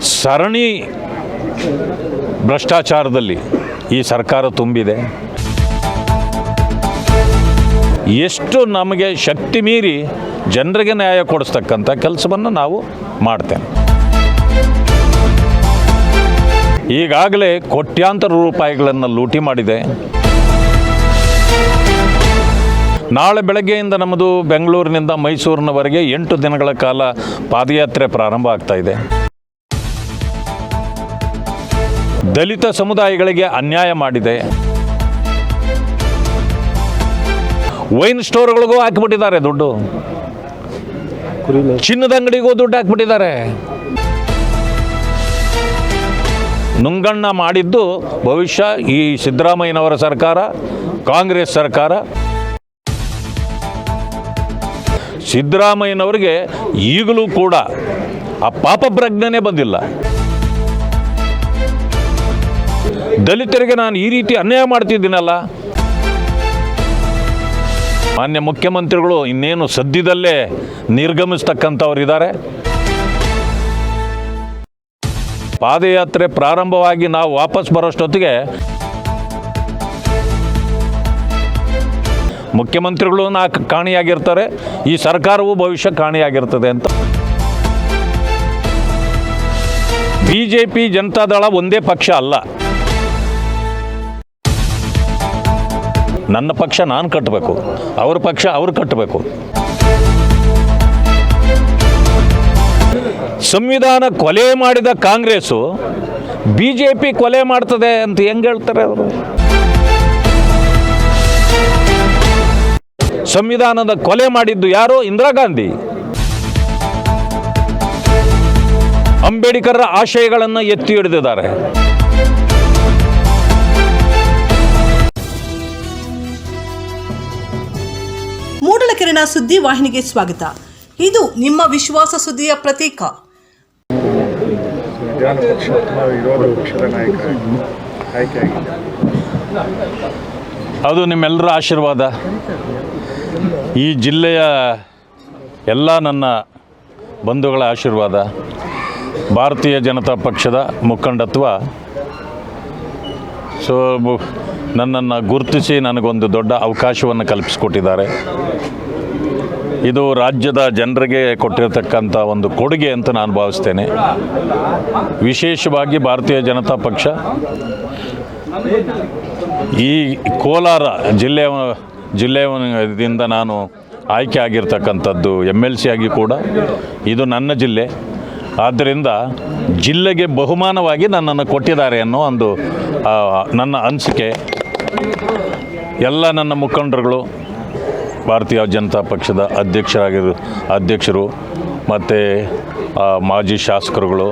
ಸರಣಿ ಭ್ರಷ್ಟಾಚಾರದಲ್ಲಿ ಈ ಸರ್ಕಾರ ತುಂಬಿದೆ. ಎಷ್ಟು ನಮಗೆ ಶಕ್ತಿ ಮೀರಿ ಜನರಿಗೆ ನ್ಯಾಯ ಕೊಡಿಸ್ತಕ್ಕಂಥ ಕೆಲಸವನ್ನು ನಾವು ಮಾಡ್ತೇವೆ. ಈಗಾಗಲೇ ಕೋಟ್ಯಾಂತರ ರೂಪಾಯಿಗಳನ್ನು ಲೂಟಿ ಮಾಡಿದೆ. ನಾಳೆ ಬೆಳಗ್ಗೆಯಿಂದ ನಮ್ಮದು ಬೆಂಗಳೂರಿನಿಂದ ಮೈಸೂರಿನವರೆಗೆ ಎಂಟು ದಿನಗಳ ಕಾಲ ಪಾದಯಾತ್ರೆ ಪ್ರಾರಂಭ ಆಗ್ತಾ ಇದೆ. ದಲಿತ ಸಮುದಾಯಗಳಿಗೆ ಅನ್ಯಾಯ ಮಾಡಿದೆ. ವೈನ್ ಸ್ಟೋರ್ಗಳಿಗೂ ಹಾಕಿಬಿಟ್ಟಿದ್ದಾರೆ ದುಡ್ಡು. ಚಿನ್ನದ ಅಂಗಡಿಗೂ ದುಡ್ಡು ಹಾಕಿಬಿಟ್ಟಿದ್ದಾರೆ. ನುಂಗಣ್ಣ ಮಾಡಿದ್ದು ಭವಿಷ್ಯ ಈ ಸಿದ್ದರಾಮಯ್ಯನವರ ಸರ್ಕಾರ, ಕಾಂಗ್ರೆಸ್ ಸರ್ಕಾರ. ಸಿದ್ದರಾಮಯ್ಯನವರಿಗೆ ಈಗಲೂ ಕೂಡ ಆ ಪಾಪ ಪ್ರಜ್ಞೆನೇ ಬಂದಿಲ್ಲ. ದಲಿತರಿಗೆ ನಾನು ಈ ರೀತಿ ಅನ್ಯಾಯ ಮಾಡ್ತಿದ್ದೀನಲ್ಲ? ಮಾನ್ಯ ಮುಖ್ಯಮಂತ್ರಿಗಳು ಇನ್ನೇನು ಸದ್ಯದಲ್ಲೇ ನಿರ್ಗಮಿಸ್ತಕ್ಕಂಥವರಿದ್ದಾರೆ? ಪಾದಯಾತ್ರೆ ಪ್ರಾರಂಭವಾಗಿ ನಾವು ವಾಪಸ್ ಬರೋಷ್ಟೊತ್ತಿಗೆ ಮುಖ್ಯಮಂತ್ರಿಗಳು ನಾ ಕಾಣಿಯಾಗಿರ್ತಾರೆ, ಈ ಸರ್ಕಾರವು ಭವಿಷ್ಯ ಕಾಣಿಯಾಗಿರ್ತದೆ ಅಂತ. ಬಿ ಜೆ ಪಿ ಜನತಾದಳ ಒಂದೇ ಪಕ್ಷ ಅಲ್ಲ. ನನ್ನ ಪಕ್ಷ ನಾನು ಕಟ್ಟಬೇಕು ಅವ್ರ ಪಕ್ಷ ಅವ್ರು ಕಟ್ಟಬೇಕು ಸಂವಿಧಾನ ಕೊಲೆ ಮಾಡಿದ ಕಾಂಗ್ರೆಸ್ಸು ಬಿ ಜೆ ಪಿ ಕೊಲೆ ಮಾಡ್ತದೆ ಅಂತ ಹೆಂಗೆ ಹೇಳ್ತಾರೆ ಅವರು? ಸಂವಿಧಾನದ ಕೊಲೆ ಮಾಡಿದ್ದು ಯಾರು? ಇಂದಿರಾ ಗಾಂಧಿ. ಅಂಬೇಡ್ಕರ್ ಆಶಯಗಳನ್ನು ಎತ್ತಿ ಹಿಡಿದಿದ್ದಾರೆ. ಮೂಡಲಕೆರೆನ ಸುದ್ದಿ ವಾಹಿನಿಗೆ ಸ್ವಾಗತ. ಇದು ನಿಮ್ಮ ವಿಶ್ವಾಸ ಸುದ್ದಿಯ ಪ್ರತೀಕ. ಅದು ನಿಮ್ಮೆಲ್ಲರ ಆಶೀರ್ವಾದ. ಈ ಜಿಲ್ಲೆಯ ಎಲ್ಲ ನನ್ನ ಬಂಧುಗಳ ಆಶೀರ್ವಾದ. ಭಾರತೀಯ ಜನತಾ ಪಕ್ಷದ ಮುಖಂಡತ್ವ. ಸೊ ನನ್ನನ್ನು ಗುರುತಿಸಿ ನನಗೊಂದು ದೊಡ್ಡ ಅವಕಾಶವನ್ನು ಕಲ್ಪಿಸಿಕೊಟ್ಟಿದ್ದಾರೆ. ಇದು ರಾಜ್ಯದ ಜನರಿಗೆ ಕೊಟ್ಟಿರತಕ್ಕಂಥ ಒಂದು ಕೊಡುಗೆ ಅಂತ ನಾನು ಭಾವಿಸ್ತೇನೆ. ವಿಶೇಷವಾಗಿ ಭಾರತೀಯ ಜನತಾ ಪಕ್ಷ ಈ ಕೋಲಾರ ಜಿಲ್ಲೆಯ ಜಿಲ್ಲೆಯಿಂದ ನಾನು ಆಯ್ಕೆ ಆಗಿರ್ತಕ್ಕಂಥದ್ದು ಎಂ ಎಲ್ ಸಿ ಆಗಿ ಕೂಡ ಇದು ನನ್ನ ಜಿಲ್ಲೆ. ಆದ್ದರಿಂದ ಜಿಲ್ಲೆಗೆ ಬಹುಮಾನವಾಗಿ ನನ್ನನ್ನು ಕೊಟ್ಟಿದ್ದಾರೆ ಅನ್ನೋ ಒಂದು ನನ್ನ ಅನಿಸಿಕೆ. ಎಲ್ಲ ನನ್ನ ಮುಖಂಡರುಗಳು ಭಾರತೀಯ ಜನತಾ ಪಕ್ಷದ ಅಧ್ಯಕ್ಷರಾಗಿರು ಅಧ್ಯಕ್ಷರು, ಮತ್ತು ಮಾಜಿ ಶಾಸಕರುಗಳು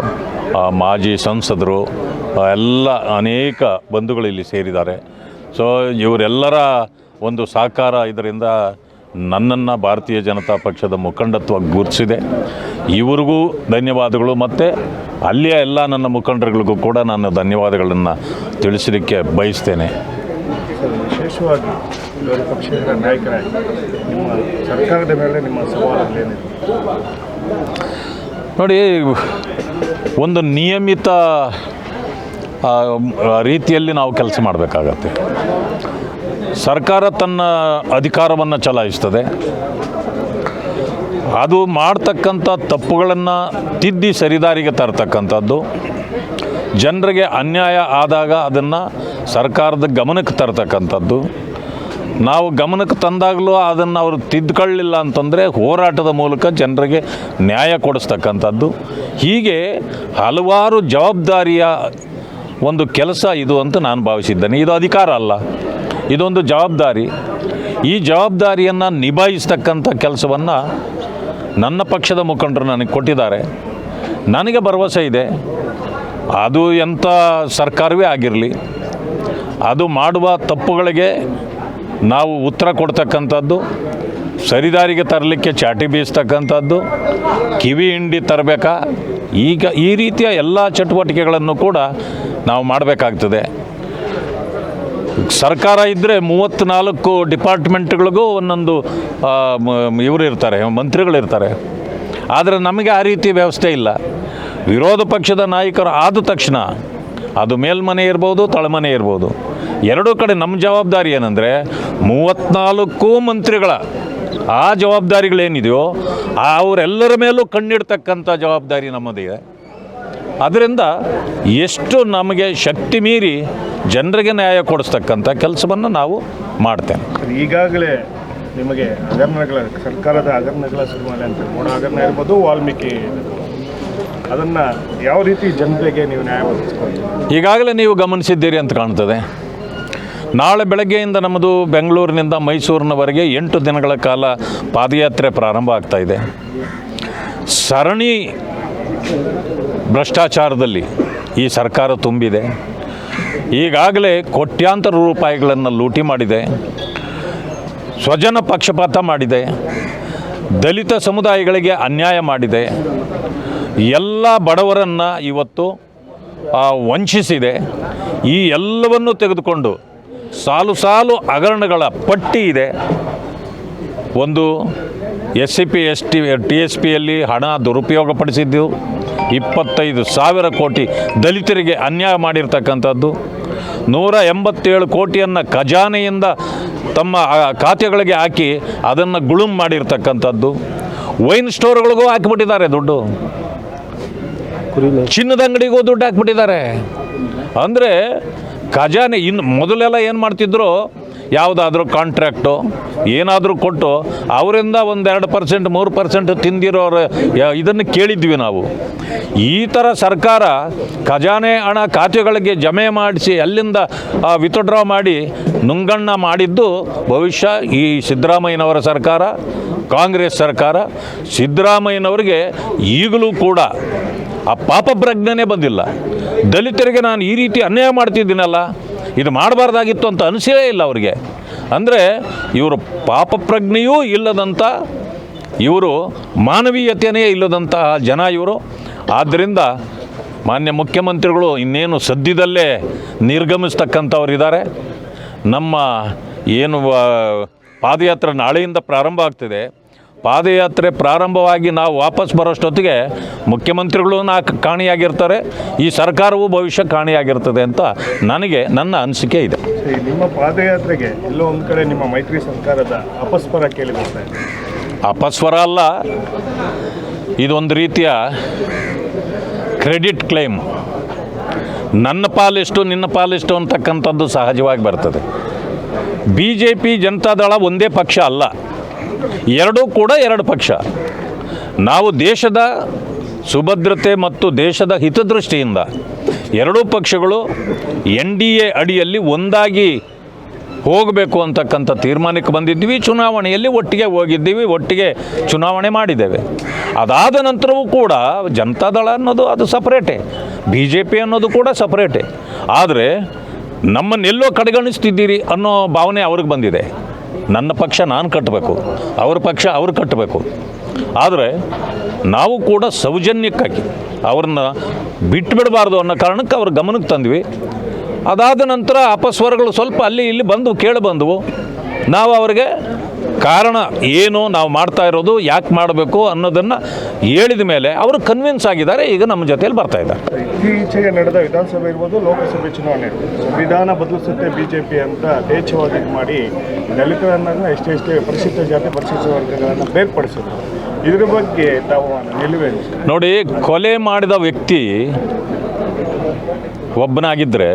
ಮಾಜಿ ಸಂಸದರು ಎಲ್ಲ ಅನೇಕ ಬಂಧುಗಳು ಇಲ್ಲಿ ಸೇರಿದ್ದಾರೆ. ಸೊ ಇವರೆಲ್ಲರ ಒಂದು ಸಹಕಾರ ಇದರಿಂದ ನನ್ನನ್ನು ಭಾರತೀಯ ಜನತಾ ಪಕ್ಷದ ಮುಖಂಡತ್ವ ಗುರುತಿಸಿದೆ. ಇವರಿಗೂ ಧನ್ಯವಾದಗಳು, ಮತ್ತು ಅಲ್ಲಿಯ ಎಲ್ಲ ನನ್ನ ಮುಖಂಡರುಗಳಿಗೂ ಕೂಡ ನಾನು ಧನ್ಯವಾದಗಳನ್ನು ತಿಳಿಸಲಿಕ್ಕೆ ಬಯಸ್ತೇನೆ. ವಿಶೇಷವಾಗಿ ವಿರೋಧ ಪಕ್ಷದ ನಾಯಕರಾಗಿ ನಿಮ್ಮ ಸರ್ಕಾರದ ಮೇಲೆ ನಿಮ್ಮ ಸವಾಲುಗಳೇನಿದೆ ನೋಡಿ, ಒಂದು ನಿಯಮಿತ ರೀತಿಯಲ್ಲಿ ನಾವು ಕೆಲಸ ಮಾಡಬೇಕಾಗತ್ತೆ. ಸರ್ಕಾರ ತನ್ನ ಅಧಿಕಾರವನ್ನು ಚಲಾಯಿಸ್ತದೆ. ಅದು ಮಾಡ್ತಕ್ಕಂಥ ತಪ್ಪುಗಳನ್ನು ತಿದ್ದಿ ಸರಿದಾರಿಗೆ ತರ್ತಕ್ಕಂಥದ್ದು. ಜನರಿಗೆ ಅನ್ಯಾಯ ಆದಾಗ ಅದನ್ನು ಸರ್ಕಾರದ ಗಮನಕ್ಕೆ ತರ್ತಕ್ಕಂಥದ್ದು. ನಾವು ಗಮನಕ್ಕೆ ತಂದಾಗಲೂ ಅದನ್ನು ಅವರು ತಿದ್ದುಕೊಳ್ಳಿಲ್ಲ ಅಂತಂದರೆ ಹೋರಾಟದ ಮೂಲಕ ಜನರಿಗೆ ನ್ಯಾಯ ಕೊಡಿಸ್ತಕ್ಕಂಥದ್ದು. ಹೀಗೆ ಹಲವಾರು ಜವಾಬ್ದಾರಿಯ ಒಂದು ಕೆಲಸ ಇದು ಅಂತ ನಾನು ಭಾವಿಸಿದ್ದೇನೆ. ಇದು ಅಧಿಕಾರ ಅಲ್ಲ. ಇದೊಂದು ಜವಾಬ್ದಾರಿ. ಈ ಜವಾಬ್ದಾರಿಯನ್ನು ನಿಭಾಯಿಸ್ತಕ್ಕಂಥ ಕೆಲಸವನ್ನು ನನ್ನ ಪಕ್ಷದ ಮುಖಂಡರು ನನಗೆ ಕೊಟ್ಟಿದ್ದಾರೆ. ನನಗೆ ಭರವಸೆ ಇದೆ. ಅದು ಎಂಥ ಸರ್ಕಾರವೇ ಆಗಿರಲಿ. ಅದು ಮಾಡುವ ತಪ್ಪುಗಳಿಗೆ ನಾವು ಉತ್ತರ ಕೊಡ್ತಕ್ಕಂಥದ್ದು, ಸರಿದಾರಿಗೆ ತರಲಿಕ್ಕೆ ಚಾಟಿ ಬೀಸ್ತಕ್ಕಂಥದ್ದು, ಕಿವಿ ಹಿಂಡಿ ತರಬೇಕಾ? ಈಗ ಈ ರೀತಿಯ ಎಲ್ಲ ಚಟುವಟಿಕೆಗಳನ್ನು ಕೂಡ ನಾವು ಮಾಡಬೇಕಾಗ್ತದೆ. ಸರ್ಕಾರ ಇದ್ದರೆ ಮೂವತ್ತ್ನಾಲ್ಕು ಡಿಪಾರ್ಟ್ಮೆಂಟ್ಗಳಿಗೂ ಒಂದೊಂದು ಇವರು ಇರ್ತಾರೆ ಮಂತ್ರಿಗಳಿರ್ತಾರೆ ಆದರೆ ನಮಗೆ ಆ ರೀತಿ ವ್ಯವಸ್ಥೆ ಇಲ್ಲ. ವಿರೋಧ ಪಕ್ಷದ ನಾಯಕರು ಆದ ತಕ್ಷಣ ಅದು ಮೇಲ್ಮನೆ ಇರ್ಬೋದು, ತಳಮನೆ ಇರ್ಬೋದು. ಎರಡೂ ಕಡೆ ನಮ್ಮ ಜವಾಬ್ದಾರಿ ಏನಂದರೆ ಮೂವತ್ತ್ನಾಲ್ಕು ಮಂತ್ರಿಗಳ ಆ ಜವಾಬ್ದಾರಿಗಳೇನಿದೆಯೋ, ಅವರೆಲ್ಲರ ಮೇಲೂ ಕಣ್ಣಿಡ್ತಕ್ಕಂಥ ಜವಾಬ್ದಾರಿ ನಮ್ಮದಿದೆ ಅದರಿಂದ ಎಷ್ಟು ನಮಗೆ ಶಕ್ತಿ ಮೀರಿ ಜನರಿಗೆ ನ್ಯಾಯ ಕೊಡಿಸ್ತಕ್ಕಂಥ ಕೆಲಸವನ್ನು ನಾವು ಮಾಡ್ತೇವೆ. ಈಗಾಗಲೇ ನಿಮಗೆ ಹಗರಣಗಳ ಸರ್ಕಾರದ ಹಗರಣಗಳ ಸಿನಿಮಾ ಅಂತ ಹಗರಣ ಇರ್ಬೋದು, ವಾಲ್ಮೀಕಿ ಅದನ್ನು ಯಾವ ರೀತಿ ಜನತೆಗೆ ನೀವು ನ್ಯಾಯ ಈಗಾಗಲೇ ನೀವು ಗಮನಿಸಿದ್ದೀರಿ ಅಂತ ಕಾಣ್ತದೆ. ನಾಳೆ ಬೆಳಗ್ಗೆಯಿಂದ ನಮ್ಮದು ಬೆಂಗಳೂರಿನಿಂದ ಮೈಸೂರಿನವರೆಗೆ ಎಂಟು ದಿನಗಳ ಕಾಲ ಪಾದಯಾತ್ರೆ ಪ್ರಾರಂಭ ಆಗ್ತಾ ಇದೆ. ಸರಣಿ ಭ್ರಷ್ಟಾಚಾರದಲ್ಲಿ ಈ ಸರ್ಕಾರ ತುಂಬಿದೆ. ಈಗಾಗಲೇ ಕೋಟ್ಯಾಂತರ ರೂಪಾಯಿಗಳನ್ನು ಲೂಟಿ ಮಾಡಿದೆ. ಸ್ವಜನ ಪಕ್ಷಪಾತ ಮಾಡಿದೆ. ದಲಿತ ಸಮುದಾಯಗಳಿಗೆ ಅನ್ಯಾಯ ಮಾಡಿದೆ. ಎಲ್ಲ ಬಡವರನ್ನು ಇವತ್ತು ವಂಚಿಸಿದೆ. ಈ ಎಲ್ಲವನ್ನು ತೆಗೆದುಕೊಂಡು ಸಾಲು ಸಾಲು ಹಗರಣಗಳ ಪಟ್ಟಿ ಇದೆ. ಒಂದು S C P, S T T S ಪಿಯಲ್ಲಿ ಹಣ ದುರುಪಯೋಗಪಡಿಸಿದ್ದು, ಇಪ್ಪತ್ತೈದು ಸಾವಿರ ಕೋಟಿ ದಲಿತರಿಗೆ ಅನ್ಯಾಯ ಮಾಡಿರ್ತಕ್ಕಂಥದ್ದು, ನೂರ ಎಂಬತ್ತೇಳು ಕೋಟಿಯನ್ನು ಖಜಾನೆಯಿಂದ ತಮ್ಮ ಖಾತೆಗಳಿಗೆ ಹಾಕಿ ಅದನ್ನು ಗುಳುಂ ಮಾಡಿರ್ತಕ್ಕಂಥದ್ದು. ವೈನ್ ಸ್ಟೋರ್ಗಳಿಗೂ ಹಾಕಿಬಿಟ್ಟಿದ್ದಾರೆ ದುಡ್ಡು. ಚಿನ್ನದ ಅಂಗಡಿಗೂ ದುಡ್ಡು ಹಾಕ್ಬಿಟ್ಟಿದ್ದಾರೆ. ಅಂದರೆ ಖಜಾನೆ ಇನ್ನು ಮೊದಲೆಲ್ಲ ಏನು ಮಾಡ್ತಿದ್ರು? ಯಾವುದಾದ್ರೂ ಕಾಂಟ್ರಾಕ್ಟು ಏನಾದರೂ ಕೊಟ್ಟು ಅವರಿಂದ ಒಂದೆರಡು ಪರ್ಸೆಂಟ್ ಮೂರು ಪರ್ಸೆಂಟ್ ತಿಂದಿರೋರು ಇದನ್ನು ಕೇಳಿದ್ವಿ ನಾವು. ಈ ಥರ ಸರ್ಕಾರ ಖಜಾನೆ ಹಣ ಖಾತೆಗಳಿಗೆ ಜಮೆ ಮಾಡಿಸಿ ಅಲ್ಲಿಂದ ವಿತ್ಡ್ರಾ ಮಾಡಿ ನುಂಗಣ್ಣ ಮಾಡಿದ್ದು ಭವಿಷ್ಯ ಈ ಸಿದ್ದರಾಮಯ್ಯನವರ ಸರ್ಕಾರ, ಕಾಂಗ್ರೆಸ್ ಸರ್ಕಾರ. ಸಿದ್ದರಾಮಯ್ಯನವರಿಗೆ ಈಗಲೂ ಕೂಡ ಆ ಪಾಪ ಪ್ರಜ್ಞೆನೇ ಬಂದಿಲ್ಲ. ದಲಿತರಿಗೆ ನಾನು ಈ ರೀತಿ ಅನ್ಯಾಯ ಮಾಡ್ತಿದ್ದೀನಲ್ಲ, ಇದು ಮಾಡಬಾರ್ದಾಗಿತ್ತು ಅಂತ ಅನಿಸೇ ಇಲ್ಲ ಅವರಿಗೆ. ಅಂದರೆ ಇವರು ಪಾಪ ಪ್ರಜ್ಞೆಯೂ ಇಲ್ಲದಂಥ ಇವರು ಮಾನವೀಯತೆಯೇ ಇಲ್ಲದಂತಹ ಜನ ಇವರು. ಆದ್ದರಿಂದ ಮಾನ್ಯ ಮುಖ್ಯಮಂತ್ರಿಗಳು ಇನ್ನೇನು ಸದ್ಯದಲ್ಲೇ ನಿರ್ಗಮಿಸ್ತಕ್ಕಂಥವ್ರಿದ್ದಾರೆ ನಮ್ಮ ಏನು ಪಾದಯಾತ್ರೆ ನಾಳೆಯಿಂದ ಪ್ರಾರಂಭ ಆಗ್ತಿದೆ. ಪಾದಯಾತ್ರೆ ಪ್ರಾರಂಭವಾಗಿ ನಾವು ವಾಪಸ್ ಬರೋಷ್ಟೊತ್ತಿಗೆ ಮುಖ್ಯಮಂತ್ರಿಗಳು ನಾ ಕಾಣಿಯಾಗಿರ್ತಾರೆ. ಈ ಸರ್ಕಾರವು ಭವಿಷ್ಯ ಕಾಣಿಯಾಗಿರ್ತದೆ ಅಂತ ನನಗೆ ನನ್ನ ಅನಿಸಿಕೆ ಇದೆ. ನಿಮ್ಮ ಪಾದಯಾತ್ರೆಗೆ ಎಲ್ಲೋ ಒಂದು ಕಡೆ ನಿಮ್ಮ ಮೈತ್ರಿ ಸರ್ಕಾರದ ಅಪಸ್ವರ ಕೇಳಿ ಬರ್ತಾ ಇದೆ. ಅಪಸ್ವರ ಅಲ್ಲ ಇದೊಂದು ರೀತಿಯ ಕ್ರೆಡಿಟ್ ಕ್ಲೈಮ್. ನನ್ನ ಪಾಲಿಷ್ಟು ನಿನ್ನ ಪಾಲಿಷ್ಟು ಅಂತಕ್ಕಂಥದ್ದು ಸಹಜವಾಗಿ ಬರ್ತದೆ. ಬಿ ಜೆ ಪಿ ಜನತಾದಳ ಒಂದೇ ಪಕ್ಷ ಅಲ್ಲ. ಎರಡೂ ಕೂಡ ಎರಡು ಪಕ್ಷ. ನಾವು ದೇಶದ ಸುಭದ್ರತೆ ಮತ್ತು ದೇಶದ ಹಿತದೃಷ್ಟಿಯಿಂದ ಎರಡೂ ಪಕ್ಷಗಳು ಎನ್ ಡಿ ಎ ಅಡಿಯಲ್ಲಿ ಒಂದಾಗಿ ಹೋಗಬೇಕು ಅಂತಕ್ಕಂಥ ತೀರ್ಮಾನಕ್ಕೆ ಬಂದಿದ್ವಿ ಚುನಾವಣೆಯಲ್ಲಿ ಒಟ್ಟಿಗೆ ಹೋಗಿದ್ದೀವಿ, ಒಟ್ಟಿಗೆ ಚುನಾವಣೆ ಮಾಡಿದ್ದೇವೆ. ಅದಾದ ನಂತರವೂ ಕೂಡ ಜನತಾದಳ ಅನ್ನೋದು ಅದು ಸಪ್ರೇಟೇ, ಬಿ ಜೆ ಪಿ ಅನ್ನೋದು ಕೂಡ ಸಪ್ರೇಟೇ. ಆದರೆ ನಮ್ಮನ್ನೆಲ್ಲೋ ಕಡೆಗಣಿಸ್ತಿದ್ದೀರಿ ಅನ್ನೋ ಭಾವನೆ ಅವ್ರಿಗೆ ಬಂದಿದೆ. ನನ್ನ ಪಕ್ಷ ನಾನು ಕಟ್ಟಬೇಕು ಅವ್ರ ಪಕ್ಷ ಅವ್ರು ಕಟ್ಟಬೇಕು ಆದರೆ ನಾವು ಕೂಡ ಸೌಜನ್ಯಕ್ಕಾಗಿ ಅವ್ರನ್ನ ಬಿಟ್ಟುಬಿಡಬಾರ್ದು ಅನ್ನೋ ಕಾರಣಕ್ಕೆ ಅವ್ರ ಗಮನಕ್ಕೆ ತಂದ್ವಿ. ಅದಾದ ನಂತರ ಅಪಸ್ವರಗಳು ಸ್ವಲ್ಪ ಅಲ್ಲಿ ಇಲ್ಲಿ ಬಂದು ಕೇಳಿ ಬಂದವು. ನಾವು ಅವರಿಗೆ ಕಾರಣ ಏನು, ನಾವು ಮಾಡ್ತಾ ಇರೋದು ಯಾಕೆ ಮಾಡಬೇಕು ಅನ್ನೋದನ್ನು ಹೇಳಿದ ಮೇಲೆ ಅವರು ಕನ್ವಿನ್ಸ್ ಆಗಿದ್ದಾರೆ, ಈಗ ನಮ್ಮ ಜೊತೆಯಲ್ಲಿ ಬರ್ತಾ ಇದ್ದಾರೆ. ಇತ್ತೀಚೆಗೆ ನಡೆದ ವಿಧಾನಸಭೆ ಇರ್ಬೋದು, ಲೋಕಸಭೆ ಚುನಾವಣೆ ಸಂವಿಧಾನ ಬದಲಿಸುತ್ತೆ ಬಿ ಜೆ ಪಿ ಅಂತ ದೇಶವಾಗಿ ಮಾಡಿ ದಲಿತರನ್ನ ಎಷ್ಟೇ ಎಷ್ಟೇ ಪರಿಶಿಷ್ಟ ಜಾತಿ ಪರಿಶಿಷ್ಟ ವರ್ಗಗಳನ್ನು ಬೇರ್ಪಡಿಸಿದ್ರು. ಇದ್ರ ಬಗ್ಗೆ ತಾವು ನಿಲುವೇನು ನೋಡಿ, ಕೊಲೆ ಮಾಡಿದ ವ್ಯಕ್ತಿ ಒಬ್ಬನಾಗಿದ್ದರೆ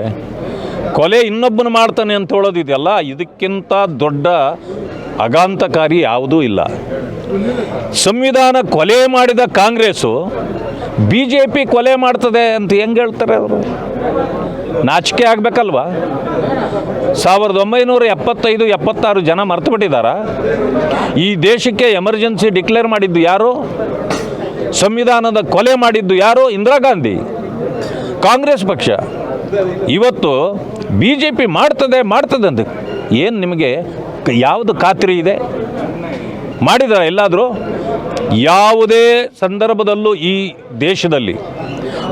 ಕೊಲೆ ಇನ್ನೊಬ್ಬನ ಮಾಡ್ತಾನೆ ಅಂತ ಹೇಳೋದಿದೆಯಲ್ಲ ಇದಕ್ಕಿಂತ ದೊಡ್ಡ ಅಗಾಂತಕಾರಿ ಯಾವುದೂ ಇಲ್ಲ. ಸಂವಿಧಾನ ಕೊಲೆ ಮಾಡಿದ ಕಾಂಗ್ರೆಸ್ಸು ಬಿ ಜೆ ಪಿ ಕೊಲೆ ಮಾಡ್ತದೆ ಅಂತ ಹೆಂಗೆ ಹೇಳ್ತಾರೆ ಅವರು? ನಾಚಿಕೆ ಆಗಬೇಕಲ್ವಾ? ಸಾವಿರದ ಒಂಬೈನೂರ ಎಪ್ಪತ್ತೈದು, ಎಪ್ಪತ್ತಾರು ಜನ ಮರ್ತುಬಿಟ್ಟಿದ್ದಾರ ಈ ದೇಶಕ್ಕೆ ಎಮರ್ಜೆನ್ಸಿ ಡಿಕ್ಲೇರ್ ಮಾಡಿದ್ದು ಯಾರು? ಸಂವಿಧಾನದ ಕೊಲೆ ಮಾಡಿದ್ದು ಯಾರು? ಇಂದಿರಾ ಗಾಂಧಿ. ಕಾಂಗ್ರೆಸ್ ಪಕ್ಷ. ಇವತ್ತು ಬಿ ಜೆ ಪಿ ಮಾಡ್ತದೆ ಮಾಡ್ತದೆ ಅಂತ. ಏನು ನಿಮಗೆ ಯಾವುದು ಖಾತ್ರಿ ಇದೆ? ಮಾಡಿದ್ರ ಎಲ್ಲಾದರೂ? ಯಾವುದೇ ಸಂದರ್ಭದಲ್ಲೂ ಈ ದೇಶದಲ್ಲಿ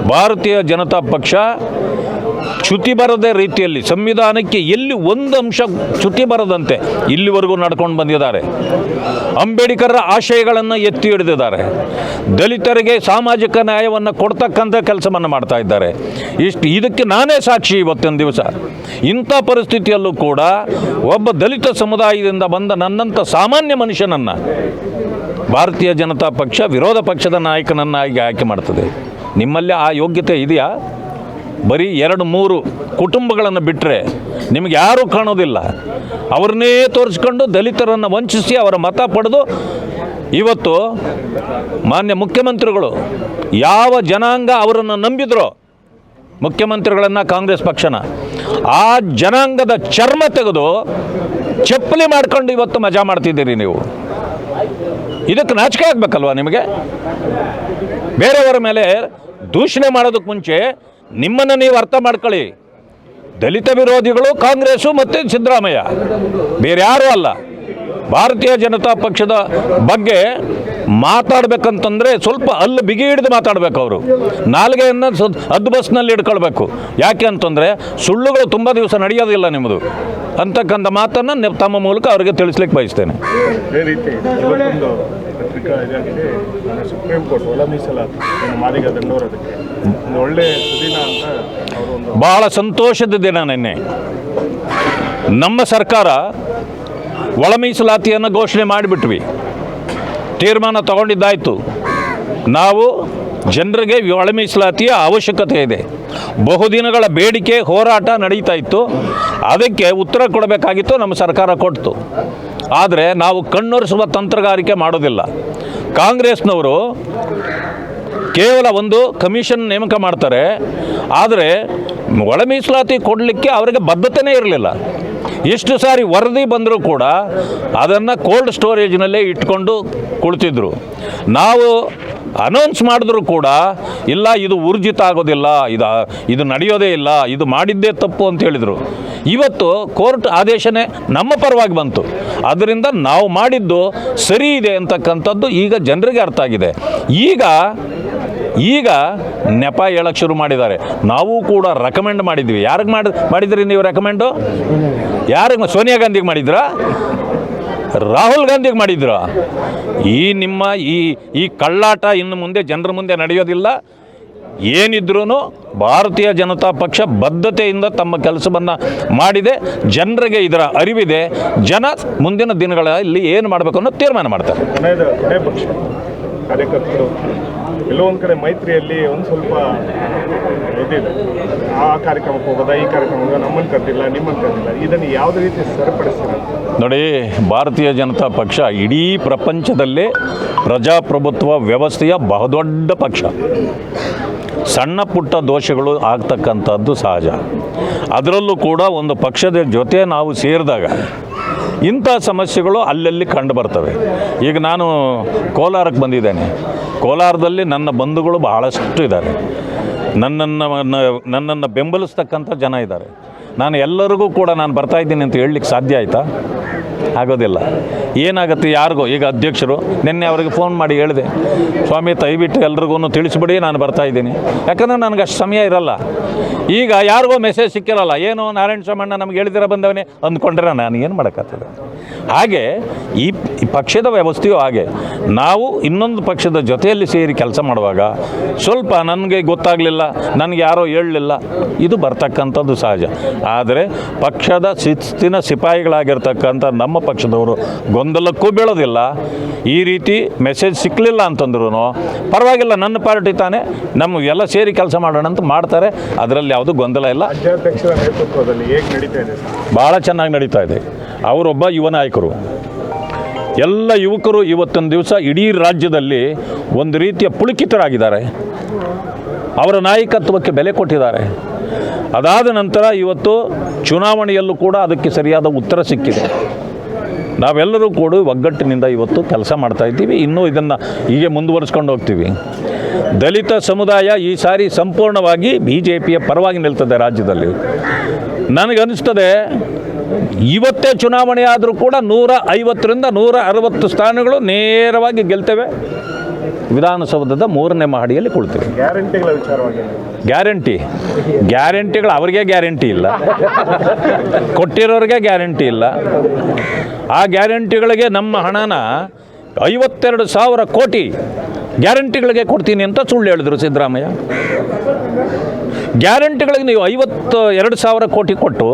ಭಾರತೀಯ ಜನತಾ ಪಕ್ಷ ಚ್ಯುತಿ ಬರದ ರೀತಿಯಲ್ಲಿ ಸಂವಿಧಾನಕ್ಕೆ ಎಲ್ಲಿ ಒಂದು ಅಂಶ ಚ್ಯುತಿ ಬರದಂತೆ ಇಲ್ಲಿವರೆಗೂ ನಡ್ಕೊಂಡು ಬಂದಿದ್ದಾರೆ. ಅಂಬೇಡ್ಕರ್ ಆಶಯಗಳನ್ನು ಎತ್ತಿ ಹಿಡಿದಿದ್ದಾರೆ. ದಲಿತರಿಗೆ ಸಾಮಾಜಿಕ ನ್ಯಾಯವನ್ನು ಕೊಡ್ತಕ್ಕಂಥ ಕೆಲಸವನ್ನು ಮಾಡ್ತಾ ಇದ್ದಾರೆ. ಇಷ್ಟು ಇದಕ್ಕೆ ನಾನೇ ಸಾಕ್ಷಿ ಇವತ್ತಿನ ದಿವಸ. ಇಂಥ ಪರಿಸ್ಥಿತಿಯಲ್ಲೂ ಕೂಡ ಒಬ್ಬ ದಲಿತ ಸಮುದಾಯದಿಂದ ಬಂದ ನನ್ನಂಥ ಸಾಮಾನ್ಯ ಮನುಷ್ಯನನ್ನು ಭಾರತೀಯ ಜನತಾ ಪಕ್ಷ ವಿರೋಧ ಪಕ್ಷದ ನಾಯಕನನ್ನಾಗಿ ಆಯ್ಕೆ ಮಾಡ್ತದೆ. ನಿಮ್ಮಲ್ಲಿ ಆ ಯೋಗ್ಯತೆ ಇದೆಯಾ? ಬರೀ ಎರಡು ಮೂರು ಕುಟುಂಬಗಳನ್ನು ಬಿಟ್ಟರೆ ನಿಮಗೆ ಯಾರೂ ಕಾಣೋದಿಲ್ಲ. ಅವ್ರನ್ನೇ ತೋರಿಸ್ಕೊಂಡು ದಲಿತರನ್ನು ವಂಚಿಸಿ ಅವರ ಮತ ಪಡೆದು ಇವತ್ತು ಮಾನ್ಯ ಮುಖ್ಯಮಂತ್ರಿಗಳು ಯಾವ ಜನಾಂಗ ಅವರನ್ನು ನಂಬಿದ್ರೋ ಮುಖ್ಯಮಂತ್ರಿಗಳನ್ನು ಕಾಂಗ್ರೆಸ್ ಪಕ್ಷನ, ಆ ಜನಾಂಗದ ಚರ್ಮ ತೆಗೆದು ಚಪ್ಪಲಿ ಮಾಡ್ಕೊಂಡು ಇವತ್ತು ಮಜಾ ಮಾಡ್ತಿದ್ದೀರಿ ನೀವು. ಇದಕ್ಕೆ ನಾಚಿಕೆ ಆಗಬೇಕಲ್ವಾ ನಿಮಗೆ? ಬೇರೆಯವರ ಮೇಲೆ ದೂಷಣೆ ಮಾಡೋದಕ್ಕೆ ಮುಂಚೆ ನಿಮ್ಮನ್ನು ನೀವು ಅರ್ಥ ಮಾಡ್ಕೊಳ್ಳಿ. ದಲಿತ ವಿರೋಧಿಗಳು ಕಾಂಗ್ರೆಸ್ಸು ಮತ್ತು ಸಿದ್ದರಾಮಯ್ಯ. ಬೇರೆ ಯಾರೂ ಅಲ್ಲ. ಭಾರತೀಯ ಜನತಾ ಪಕ್ಷದ ಬಗ್ಗೆ ಮಾತಾಡ್ಬೇಕಂತಂದರೆ ಸ್ವಲ್ಪ ಅಲ್ಲಿ ಬಿಗಿ ಹಿಡಿದು ಮಾತಾಡಬೇಕು ಅವರು. ನಾಲ್ಗೆಯನ್ನು ಹದ್ದು ಬಸ್ನಲ್ಲಿ ಇಟ್ಕೊಳ್ಬೇಕು ಯಾಕೆ ಅಂತಂದರೆ ಸುಳ್ಳುಗಳು ತುಂಬ ದಿವಸ ನಡೆಯೋದಿಲ್ಲ ನಿಮ್ಮದು. ಅಂತಕ್ಕಂಥ ಮಾತನ್ನು ತಮ್ಮ ಮೂಲಕ ಅವರಿಗೆ ತಿಳಿಸ್ಲಿಕ್ಕೆ ಬಯಸ್ತೇನೆ. ಬಹಳ ಸಂತೋಷದ ದಿನ ನಿನ್ನೆ. ನಮ್ಮ ಸರ್ಕಾರ ಒಳ ಮೀಸಲಾತಿಯನ್ನು ಘೋಷಣೆ ಮಾಡಿಬಿಟ್ವಿ. ತೀರ್ಮಾನ ತಗೊಂಡಿದ್ದಾಯಿತು. ನಾವು ಜನರಿಗೆ ಒಳ ಮೀಸಲಾತಿಯ ಅವಶ್ಯಕತೆ ಇದೆ. ಬಹುದಿನಗಳ ಬೇಡಿಕೆ, ಹೋರಾಟ ನಡೀತಾ ಇತ್ತು. ಅದಕ್ಕೆ ಉತ್ತರ ಕೊಡಬೇಕಾಗಿತ್ತು, ನಮ್ಮ ಸರ್ಕಾರ ಕೊಡ್ತು. ಆದರೆ ನಾವು ಕಣ್ಣೊರೆಸುವ ತಂತ್ರಗಾರಿಕೆ ಮಾಡೋದಿಲ್ಲ. ಕಾಂಗ್ರೆಸ್ನವರು ಕೇವಲ ಒಂದು ಕಮಿಷನ್ ನೇಮಕ ಮಾಡ್ತಾರೆ. ಆದರೆ ಒಳ ಮೀಸಲಾತಿ ಕೊಡಲಿಕ್ಕೆ ಅವರಿಗೆ ಬದ್ಧತೆನೇ ಇರಲಿಲ್ಲ. ಎಷ್ಟು ಸಾರಿ ವರದಿ ಬಂದರೂ ಕೂಡ ಅದನ್ನು ಕೋಲ್ಡ್ ಸ್ಟೋರೇಜ್ನಲ್ಲೇ ಇಟ್ಕೊಂಡು ಕುಳಿತಿದ್ರು. ನಾವು ಅನೌನ್ಸ್ ಮಾಡಿದ್ರು ಕೂಡ, ಇಲ್ಲ, ಇದು ಊರ್ಜಿತ ಆಗೋದಿಲ್ಲ, ಇದು ಇದು ನಡೆಯೋದೇ ಇಲ್ಲ, ಇದು ಮಾಡಿದ್ದೇ ತಪ್ಪು ಅಂತ ಹೇಳಿದರು. ಇವತ್ತು ಕೋರ್ಟ್ ಆದೇಶನೇ ನಮ್ಮ ಪರವಾಗಿ ಬಂತು. ಅದರಿಂದ ನಾವು ಮಾಡಿದ್ದು ಸರಿ ಇದೆ ಅಂತಕ್ಕಂಥದ್ದು ಈಗ ಜನರಿಗೆ ಅರ್ಥ ಆಗಿದೆ. ಈಗ ಈಗ ನೆಪ ಹೇಳಕ್ಕೆ ಶುರು ಮಾಡಿದ್ದಾರೆ. ನಾವು ಕೂಡ ರೆಕಮೆಂಡ್ ಮಾಡಿದ್ವಿ. ಯಾರಿಗೆ ಮಾಡಿ, ಮಾಡಿದ್ರಿ ನೀವು ರೆಕಮೆಂಡು ಯಾರಿಗೆ ಸೋನಿಯಾ ಗಾಂಧಿಗೆ ಮಾಡಿದ್ರ? ರಾಹುಲ್ ಗಾಂಧಿಗೆ ಮಾಡಿದ್ರ. ಈ ನಿಮ್ಮ ಈ ಈ ಕಳ್ಳಾಟ ಇನ್ನು ಮುಂದೆ ಜನರ ಮುಂದೆ ನಡೆಯೋದಿಲ್ಲ. ಏನಿದ್ರೂ ಭಾರತೀಯ ಜನತಾ ಪಕ್ಷ ಬದ್ಧತೆಯಿಂದ ತಮ್ಮ ಕೆಲಸವನ್ನು ಮಾಡಿದೆ. ಜನರಿಗೆ ಇದರ ಅರಿವಿದೆ. ಜನ ಮುಂದಿನ ದಿನಗಳಲ್ಲಿ ಏನು ಮಾಡಬೇಕು ಅನ್ನೋ ತೀರ್ಮಾನ ಮಾಡ್ತಾರೆ. ಒಂದು ಕಡೆ ಮೈತ್ರಿಯಲ್ಲಿ ಒಂದು ಸ್ವಲ್ಪ ಇದಿದೆ. ಆ ಕಾರ್ಯಕ್ರಮಕ್ಕೆ ಹೋಗೋದ, ಈ ಕಾರ್ಯಕ್ರಮ ನಮ್ಮನ್ನು ಕರೆದಿಲ್ಲ, ನಿಮ್ಮನ್ನು ಕರೆದಿಲ್ಲ. ಇದನ್ನು ಯಾವುದೇ ರೀತಿ ಸರಿಪಡಿಸ್ತೀರ ನೋಡಿ, ಭಾರತೀಯ ಜನತಾ ಪಕ್ಷ ಇಡೀ ಪ್ರಪಂಚದಲ್ಲೇ ಪ್ರಜಾಪ್ರಭುತ್ವ ವ್ಯವಸ್ಥೆಯ ಬಹುದೊಡ್ಡ ಪಕ್ಷ. ಸಣ್ಣ ಪುಟ್ಟ ದೋಷಗಳು ಆಗ್ತಕ್ಕಂಥದ್ದು ಸಹಜ. ಅದರಲ್ಲೂ ಕೂಡ ಒಂದು ಪಕ್ಷದ ಜೊತೆ ನಾವು ಸೇರಿದಾಗ ಇಂಥ ಸಮಸ್ಯೆಗಳು ಅಲ್ಲಲ್ಲಿ ಕಂಡು ಬರ್ತವೆ. ಈಗ ನಾನು ಕೋಲಾರಕ್ಕೆ ಬಂದಿದ್ದೇನೆ. ಕೋಲಾರದಲ್ಲಿ ನನ್ನ ಬಂಧುಗಳು ಬಹಳಷ್ಟು ಇದ್ದಾರೆ. ನನ್ನನ್ನು ನನ್ನನ್ನು ಬೆಂಬಲಿಸ್ತಕ್ಕಂಥ ಜನ ಇದ್ದಾರೆ. ನಾನು ಎಲ್ಲರಿಗೂ ಕೂಡ ನಾನು ಬರ್ತಾ ಇದ್ದೀನಿ ಅಂತ ಹೇಳಲಿಕ್ಕೆ ಸಾಧ್ಯ ಆಯಿತಾ? ಆಗೋದಿಲ್ಲ. ಏನಾಗುತ್ತೆ ಯಾರಿಗೋ, ಈಗ ಅಧ್ಯಕ್ಷರು, ನಿನ್ನೆ ಅವರಿಗೆ ಫೋನ್ ಮಾಡಿ ಹೇಳಿದೆ. ಸ್ವಾಮಿ, ದಯವಿಟ್ಟು ಎಲ್ರಿಗೂ ತಿಳಿಸ್ಬಿಡಿ, ನಾನು ಬರ್ತಾ ಇದ್ದೀನಿ. ಯಾಕಂದರೆ ನನಗೆ ಅಷ್ಟು ಸಮಯ ಇರಲ್ಲ. ಈಗ ಯಾರಿಗೋ ಮೆಸೇಜ್ ಸಿಕ್ಕಿರಲ್ಲ, ಏನು ನಾರಾಯಣ ಸ್ವಾಮಣ್ಣ ನಮ್ಗೆ ಹೇಳಿದಿರ ಬಂದವನೇ ಅಂದ್ಕೊಂಡ್ರೆ ನಾನು ಏನು ಮಾಡೋಕ್ಕಾಗ್ತದೆ? ಹಾಗೆ, ಈ ಪಕ್ಷದ ವ್ಯವಸ್ಥೆಯು ಹಾಗೆ. ನಾವು ಇನ್ನೊಂದು ಪಕ್ಷದ ಜೊತೆಯಲ್ಲಿ ಸೇರಿ ಕೆಲಸ ಮಾಡುವಾಗ ಸ್ವಲ್ಪ ನನಗೆ ಗೊತ್ತಾಗಲಿಲ್ಲ, ನನಗೆ ಯಾರೋ ಹೇಳಲಿಲ್ಲ, ಇದು ಬರ್ತಕ್ಕಂಥದ್ದು ಸಹಜ. ಆದರೆ ಪಕ್ಷದ ಶಿಸ್ತಿನ ಸಿಪಾಯಿಗಳಾಗಿರ್ತಕ್ಕಂಥ ನಮ್ಮ ಪಕ್ಷದವರು ಗೊಂದಲಕ್ಕೂ ಬೀಳೋದಿಲ್ಲ. ಈ ರೀತಿ ಮೆಸೇಜ್ ಸಿಕ್ಕಲಿಲ್ಲ ಅಂತಂದ್ರೂ ಪರವಾಗಿಲ್ಲ ನನ್ನ ಪಾರ್ಟಿ ತಾನೇ. ನಮ್ಮ ಎಲ್ಲ ಸೇರಿ ಕೆಲಸ ಮಾಡೋಣ ಅಂತ ಮಾಡ್ತಾರೆ. ಅದರಲ್ಲಿ ಯಾವುದೂ ಗೊಂದಲ ಇಲ್ಲ. ಭಾಳ ಚೆನ್ನಾಗಿ ನಡೀತಾ ಇದೆ. ಅವರೊಬ್ಬ ಯುವ ನಾಯಕರು. ಎಲ್ಲ ಯುವಕರು ಇವತ್ತಿನ ದಿವಸ ಇಡೀ ರಾಜ್ಯದಲ್ಲಿ ಒಂದು ರೀತಿಯ ಪುಳುಕಿತರಾಗಿದ್ದಾರೆ. ಅವರ ನಾಯಕತ್ವಕ್ಕೆ ಬೆಲೆ ಕೊಟ್ಟಿದ್ದಾರೆ. ಅದಾದ ನಂತರ ಇವತ್ತು ಚುನಾವಣೆಯಲ್ಲೂ ಕೂಡ ಅದಕ್ಕೆ ಸರಿಯಾದ ಉತ್ತರ ಸಿಕ್ಕಿದೆ. ನಾವೆಲ್ಲರೂ ಕೂಡ ಒಗ್ಗಟ್ಟಿನಿಂದ ಇವತ್ತು ಕೆಲಸ ಮಾಡ್ತಾ ಇದ್ದೀವಿ. ಇನ್ನೂ ಇದನ್ನು ಹೀಗೆ ಮುಂದುವರಿಸ್ಕೊಂಡು ಹೋಗ್ತೀವಿ. ದಲಿತ ಸಮುದಾಯ ಈ ಸಾರಿ ಸಂಪೂರ್ಣವಾಗಿ ಬಿ ಜೆ ಪಿಯ ಪರವಾಗಿ ನಿಲ್ತದೆ ರಾಜ್ಯದಲ್ಲಿ. ನನಗನ್ನಿಸ್ತದೆ, ಇವತ್ತೇ ಚುನಾವಣೆ ಆದರೂ ಕೂಡ ನೂರ ಐವತ್ತರಿಂದ ನೂರ ಅರವತ್ತು ಸ್ಥಾನಗಳು ನೇರವಾಗಿ ಗೆಲ್ತೇವೆ. ವಿಧಾನಸೌಧದ ಮೂರನೇ ಮಹಡಿಯಲ್ಲಿ ಕುಳಿತೀವಿ ಗ್ಯಾರಂಟಿಗಳ ವಿಚಾರವಾಗಿ. ಗ್ಯಾರಂಟಿ. ಗ್ಯಾರಂಟಿಗಳು ಅವ್ರಿಗೆ ಗ್ಯಾರಂಟಿ ಇಲ್ಲ. ಕೊಟ್ಟಿರೋರಿಗೆ ಗ್ಯಾರಂಟಿ ಇಲ್ಲ. ಆ ಗ್ಯಾರಂಟಿಗಳಿಗೆ ನಮ್ಮ ಹಣನ ಐವತ್ತೆರಡು ಸಾವಿರ ಕೋಟಿ ಗ್ಯಾರಂಟಿಗಳಿಗೆ ಕೊಡ್ತೀನಿ ಅಂತ ಸುಳ್ಳು ಹೇಳಿದ್ರು ಸಿದ್ದರಾಮಯ್ಯ. ಗ್ಯಾರಂಟಿಗಳಿಗೆ ನೀವು ಐವತ್ತು ಎರಡು ಸಾವಿರ ಕೋಟಿ ಕೊಟ್ಟು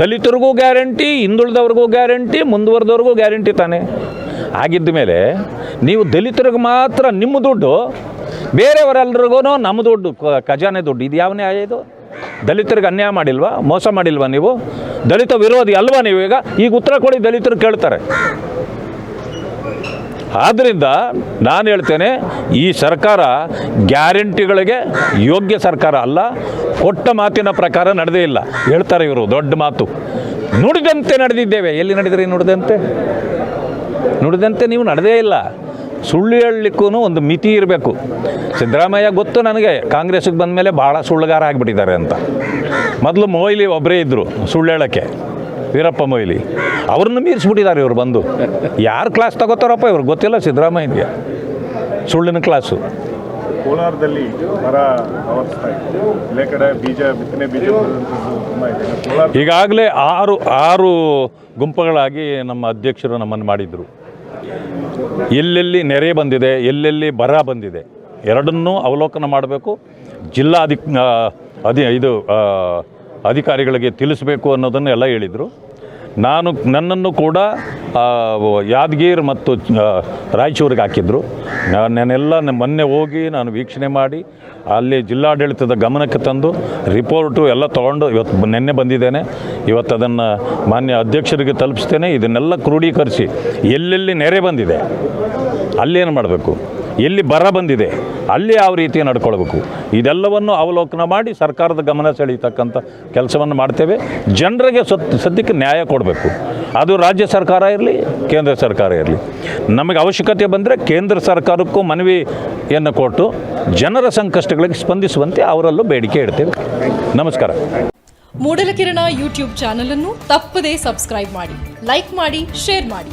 ದಲಿತರಿಗೂ ಗ್ಯಾರಂಟಿ ಹಿಂದುಳಿದವ್ರಿಗೂ ಗ್ಯಾರಂಟಿ ಮುಂದುವರೆದವ್ರಿಗೂ ಗ್ಯಾರಂಟಿ ತಾನೆ. ಆಗಿದ್ದ ಮೇಲೆ ನೀವು ದಲಿತರಿಗೆ ಮಾತ್ರ ನಿಮ್ಮ ದುಡ್ಡು ಬೇರೆಯವರೆಲ್ರಿಗೂ ನಮ್ಮ ದುಡ್ಡು ಖಜಾನೆ ದುಡ್ಡು, ಇದು ಯಾವನೇ ಇದು? ದಲಿತರಿಗೆ ಅನ್ಯಾಯ ಮಾಡಿಲ್ವಾ? ಮೋಸ ಮಾಡಿಲ್ವಾ ನೀವು? ದಲಿತ ವಿರೋಧಿ ಅಲ್ವಾ ನೀವು ಈಗ? ಈಗ ಉತ್ತರ ಕೊಡಿ, ದಲಿತರು ಕೇಳ್ತಾರೆ. ಆದ್ದರಿಂದ ನಾನು ಹೇಳ್ತೇನೆ, ಈ ಸರ್ಕಾರ ಗ್ಯಾರಂಟಿಗಳಿಗೆ ಯೋಗ್ಯ ಸರ್ಕಾರ ಅಲ್ಲ, ಕೊಟ್ಟ ಮಾತಿನ ಪ್ರಕಾರ ನಡೆದೇ ಇಲ್ಲ. ಹೇಳ್ತಾರೆ ಇವರು, ದೊಡ್ಡ ಮಾತು. ನುಡಿದಂತೆ ನಡೆದಿದ್ದೇವೆ. ಎಲ್ಲಿ ನಡೆದ್ರಿ ನುಡಿದಂತೆ? ನುಡಿದಂತೆ ನೀವು ನಡೆದೇ ಇಲ್ಲ. ಸುಳ್ಳು ಹೇಳಲಿಕ್ಕೂ ಒಂದು ಮಿತಿ ಇರಬೇಕು. ಸಿದ್ದರಾಮಯ್ಯ ಗೊತ್ತು ನನಗೆ, ಕಾಂಗ್ರೆಸ್ಗೆ ಬಂದ ಮೇಲೆ ಭಾಳ ಸುಳ್ಳುಗಾರ ಆಗಿಬಿಟ್ಟಿದ್ದಾರೆ ಅಂತ. ಮೊದಲು ಮೊಯ್ಲಿ ಒಬ್ಬರೇ ಇದ್ದರು ಸುಳ್ಳು ಹೇಳೋಕ್ಕೆ, ವೀರಪ್ಪ ಮೊಯ್ಲಿ. ಅವ್ರನ್ನ ಮೀರಿಸ್ಬಿಟ್ಟಿದ್ದಾರೆ ಇವರು ಬಂದು. ಯಾರು ಕ್ಲಾಸ್ ತಗೋತಾರಪ್ಪ ಇವ್ರಿಗೆ ಗೊತ್ತಿಲ್ಲ ಸಿದ್ದರಾಮಯ್ಯನಿಗೆ. ಸುಳ್ಳಿನ ಕ್ಲಾಸು ಕೋಲಾರದಲ್ಲಿ ಮರ ಆವರಿಸ್ತಾ ಇದೆ. ಇಲ್ಲೇ ಕಡೆ ಬೀಜ, ಬಿತ್ತನೆ ಬೀಜ ಕೋಲಾರ ಈಗಾಗಲೇ ಆರು ಆರು ಗುಂಪುಗಳಾಗಿ ನಮ್ಮ ಅಧ್ಯಕ್ಷರು ನಮ್ಮನ್ನು ಮಾಡಿದರು. ಎಲ್ಲೆಲ್ಲಿ ನೆರೆ ಬಂದಿದೆ, ಎಲ್ಲೆಲ್ಲಿ ಬರ ಬಂದಿದೆ, ಎರಡನ್ನೂ ಅವಲೋಕನ ಮಾಡಬೇಕು. ಜಿಲ್ಲಾ ಅಧಿ ಇದು ಅಧಿಕಾರಿಗಳಿಗೆ ತಿಳಿಸಬೇಕು ಅನ್ನೋದನ್ನು ಎಲ್ಲ ಹೇಳಿದರು. ನಾನು ನನ್ನನ್ನು ಕೂಡ ಯಾದಗಿರ್ ಮತ್ತು ರಾಯಚೂರಿಗೆ ಹಾಕಿದ್ರು. ನಾನೆಲ್ಲ ಮೊನ್ನೆ ಹೋಗಿ ನಾನು ವೀಕ್ಷಣೆ ಮಾಡಿ, ಅಲ್ಲಿ ಜಿಲ್ಲಾಡಳಿತದ ಗಮನಕ್ಕೆ ತಂದು, ರಿಪೋರ್ಟು ಎಲ್ಲ ತಗೊಂಡು ಇವತ್ತು ನಿನ್ನೆ ಬಂದಿದ್ದೇನೆ. ಇವತ್ತು ಅದನ್ನು ಮಾನ್ಯ ಅಧ್ಯಕ್ಷರಿಗೆ ತಲುಪಿಸ್ತೇನೆ. ಇದನ್ನೆಲ್ಲ ಕ್ರೋಢೀಕರಿಸಿ ಎಲ್ಲೆಲ್ಲಿ ನೆರೆ ಬಂದಿದೆ ಅಲ್ಲೇನು ಮಾಡಬೇಕು? ಎಲ್ಲಿ ಬರ ಬಂದಿದೆ, ಅಲ್ಲಿ ಯಾವ ರೀತಿ ನಡ್ಕೊಳ್ಬೇಕು? ಇದೆಲ್ಲವನ್ನು ಅವಲೋಕನ ಮಾಡಿ ಸರ್ಕಾರದ ಗಮನ ಸೆಳೀತಕ್ಕಂಥ ಕೆಲಸವನ್ನು ಮಾಡ್ತೇವೆ. ಜನರಿಗೆ ಸತ್ ಸದ್ಯಕ್ಕೆ ನ್ಯಾಯ ಕೊಡಬೇಕು. ಅದು ರಾಜ್ಯ ಸರ್ಕಾರ ಇರಲಿ, ಕೇಂದ್ರ ಸರ್ಕಾರ ಇರಲಿ. ನಮಗೆ ಅವಶ್ಯಕತೆ ಬಂದರೆ ಕೇಂದ್ರ ಸರ್ಕಾರಕ್ಕೂ ಮನವಿಯನ್ನು ಕೊಟ್ಟು ಜನರ ಸಂಕಷ್ಟಗಳಿಗೆ ಸ್ಪಂದಿಸುವಂತೆ ಅವರಲ್ಲೂ ಬೇಡಿಕೆ ಇಡ್ತೇವೆ. ನಮಸ್ಕಾರ. ಮೂಡಲಕಿರಣ ಯೂಟ್ಯೂಬ್ ಚಾನಲನ್ನು ತಪ್ಪದೇ ಸಬ್ಸ್ಕ್ರೈಬ್ ಮಾಡಿ, ಲೈಕ್ ಮಾಡಿ, ಶೇರ್ ಮಾಡಿ.